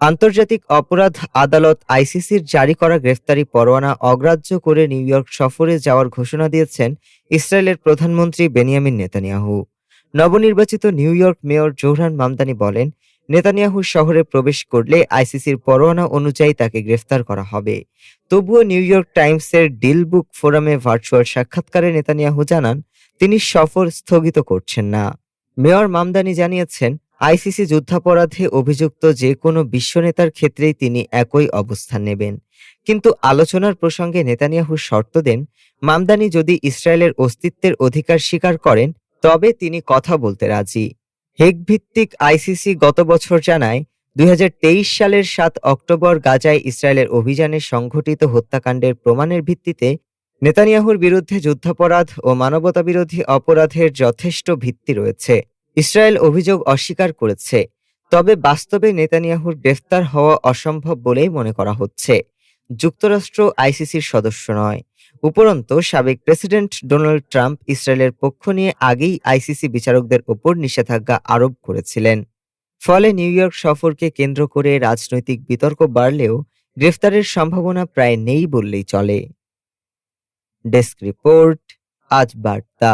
আন্তর্জাতিক অপরাধ আদালত আইসিসির জারি করা গ্রেফতারি পরোয়ানা অগ্রাহ্য করে নিউ ইয়র্ক সফরে যাওয়ার ঘোষণা দিয়েছেন ইসরায়েলের প্রধানমন্ত্রী বেনিয়ামিন নেতানিয়াহু। নবনির্বাচিত New York mayor Zohran Mamdani বলেন, নেতানিয়াহু শহরে প্রবেশ করলে আইসিসির পরোয়ানা অনুযায়ী তাকে গ্রেফতার করা হবে। তবুও নিউ ইয়র্ক টাইমসের ডিল বুক ফোরামে ভার্চুয়াল সাক্ষাৎকারে নেতানিয়াহু জানান, তিনি সফর স্থগিত করছেন না। মেয়র মামদানি জানিয়েছেন আইসিসি যুদ্ধাপরাধে অভিযুক্ত যে কোনো বিশ্ব নেতার ক্ষেত্রেই তিনি একই অবস্থান নেবেন। কিন্তু আলোচনার প্রসঙ্গে নেতানিয়াহু শর্ত দেন, মামদানি যদি ইসরায়েলের অস্তিত্বের অধিকার স্বীকার করেন, তবে তিনি কথা বলতে রাজি। হেগ ভিত্তিক আইসিসি গত বছর জানায়, দুই হাজার তেইশ সালের সাত অক্টোবর গাজায় ইসরায়েলের অভিযানে সংঘটিত হত্যাকাণ্ডের প্রমাণের ভিত্তিতে নেতানিয়াহুর বিরুদ্ধে যুদ্ধাপরাধ ও মানবতাবিরোধী অপরাধের যথেষ্ট ভিত্তি রয়েছে। ইসরায়েল অভিযোগ অস্বীকার করেছে, তবে বাস্তবে নেতানিয়াহুর গ্রেফতার হওয়া অসম্ভব বলেই মনে করা হচ্ছে। যুক্তরাষ্ট্র আইসিসির সদস্য নয়। উপরন্তু, সাবেক প্রেসিডেন্ট ডোনাল্ড ট্রাম্প ইসরায়েলের পক্ষ নিয়ে আগেই আইসিসি বিচারকদের ওপর নিষেধাজ্ঞা আরোপ করেছিলেন। ফলে নিউ ইয়র্ক সফরকে কেন্দ্র করে রাজনৈতিক বিতর্ক বাড়লেও গ্রেফতারের সম্ভাবনা প্রায় নেই বললেই চলে। ডেস্ক রিপোর্ট, আজ বার্তা।